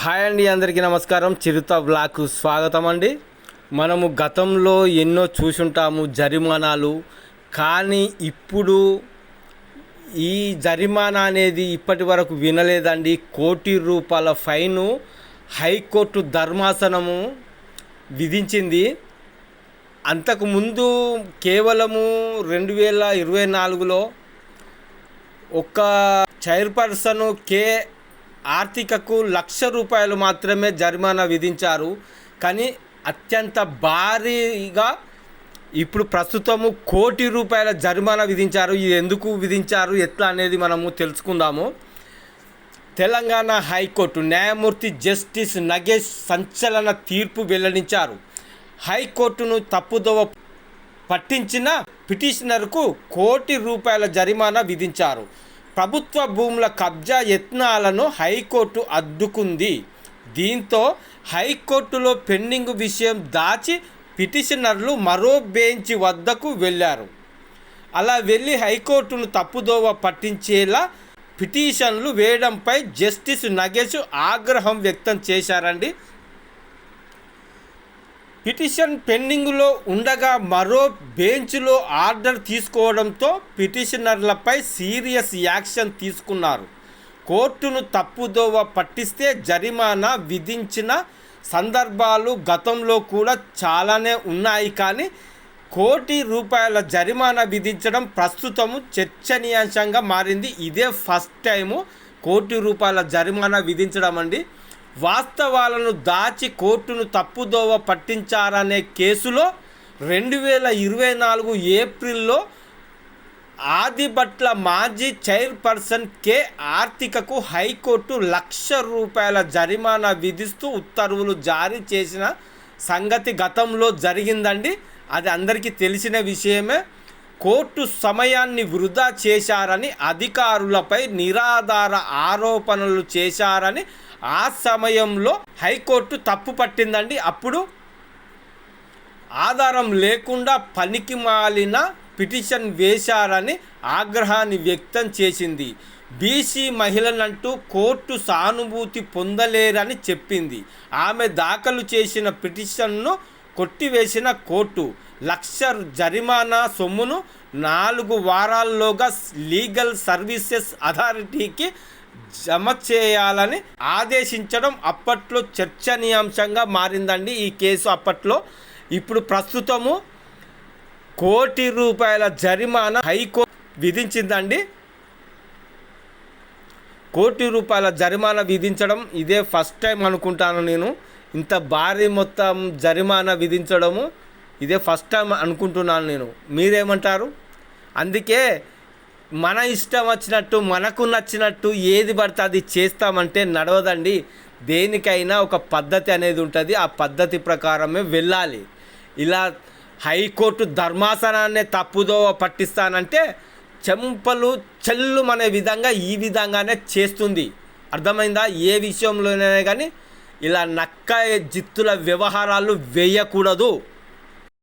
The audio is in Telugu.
హాయ్ అండి అందరికీ నమస్కారం. చిరుత బ్లాక్ స్వాగతం అండి. మనము గతంలో ఎన్నో చూసుంటాము జరిమానాలు. కానీ ఇప్పుడు ఈ జరిమానా అనేది ఇప్పటి వరకు వినలేదండి. కోటి రూపాయల ఫైను హైకోర్టు ధర్మాసనము విధించింది. అంతకుముందు కేవలము రెండు వేల ఇరవై నాలుగులో ఒక చైర్పర్సన్ కే ఆర్థికకు లక్ష రూపాయలు మాత్రమే జరిమానా విధించారు. కానీ అత్యంత భారీగా ఇప్పుడు ప్రస్తుతము కోటి రూపాయల జరిమానా విధించారు. ఇది ఎందుకు విధించారు? ఎట్లా అనేది మనము తెలుసుకుందాము. తెలంగాణ హైకోర్టు న్యాయమూర్తి జస్టిస్ నగేష్ సంచలన తీర్పు వెల్లడించారు. హైకోర్టును తప్పుదోవ పట్టించిన పిటిషనర్కు కోటి రూపాయల జరిమానా విధించారు. ప్రభుత్వ భూముల కబ్జా యత్నాలను హైకోర్టు అడ్డుకుంది. దీంతో హైకోర్టులో పెండింగ్ విషయం దాచి పిటిషనర్లు మరో బెంచ్ వద్దకు వెళ్ళారు అలా వెళ్ళి హైకోర్టును తప్పుదోవ పట్టించేలా పిటిషన్లు వేయడంపై జస్టిస్ నగేష్ ఆగ్రహం వ్యక్తం చేశారండి. పిటిషన్ పెండింగ్లో ఉండగా మరో బెంచ్లో ఆర్డర్ తీసుకోవడంతో పిటిషనర్లపై సీరియస్ యాక్షన్ తీసుకున్నారు. కోర్టును తప్పుదోవ పట్టిస్తే జరిమానా విధించిన సందర్భాలు గతంలో కూడా చాలానే ఉన్నాయి కానీ కోటి రూపాయల జరిమానా విధించడం ప్రస్తుతము చర్చనీయాంశంగా మారింది. ఇదే ఫస్ట్ టైము కోటి రూపాయల జరిమానా విధించడం అండి. వాస్తవాలను దాచి కోర్టును తప్పుదోవ పట్టించారనే కేసులో రెండు వేల ఇరవై నాలుగు ఏప్రిల్లో ఆదిబట్ల మాజీ చైర్పర్సన్ కె ఆర్తికకు హైకోర్టు లక్ష రూపాయల జరిమానా విధిస్తూ ఉత్తర్వులు జారీ చేసిన సంగతి గతంలో జరిగిందండి. అది అందరికీ తెలిసిన విషయమే. కోర్టు సమయాన్ని వృధా చేశారని అధికారులపై నిరాధార ఆరోపణలు చేశారని ఆ సమయంలో హైకోర్టు తప్పు పట్టిందండి. అప్పుడు ఆధారం లేకుండా పనికి మాలిన పిటిషన్ వేశారని ఆగ్రహాన్ని వ్యక్తం చేసింది. బీసీ మహిళనంటూ కోర్టు సానుభూతి పొందలేరని చెప్పింది. ఆమె దాఖలు చేసిన పిటిషన్ను కొట్టివేసిన కోర్టు లక్ష జరిమానా సొమ్మును నాలుగు వారాల్లోగా లీగల్ సర్వీసెస్ అథారిటీకి జమ చేయాలని ఆదేశించడం అప్పట్లో చర్చనీయాంశంగా మారిందండి ఈ కేసు అప్పట్లో. ఇప్పుడు ప్రస్తుతము కోటి రూపాయల జరిమానా హైకోర్టు విధించిందండి. కోటి రూపాయల జరిమానా విధించడం ఇదే ఫస్ట్ టైం అనుకుంటాను నేను. ఇంత భారీ మొత్తం జరిమానా విధించడము ఇదే ఫస్ట్ టైం అనుకుంటున్నాను నేను. మీరేమంటారు? అందుకే మన ఇష్టం వచ్చినట్టు మనకు నచ్చినట్టు ఏది పడితే అది చేస్తామంటే నడవదండి. దేనికైనా ఒక పద్ధతి అనేది ఉంటుంది. ఆ పద్ధతి ప్రకారమే వెళ్ళాలి. ఇలా హైకోర్టు ధర్మాసనాన్ని తప్పుదో పట్టిస్తానంటే చెంపలు చెల్లు అనే విధంగా ఈ విధంగానే చేస్తుంది. అర్థమైందా? ఏ విషయంలోనైనా కానీ ఇలా నక్క జిత్తుల వ్యవహారాలు వేయకూడదు.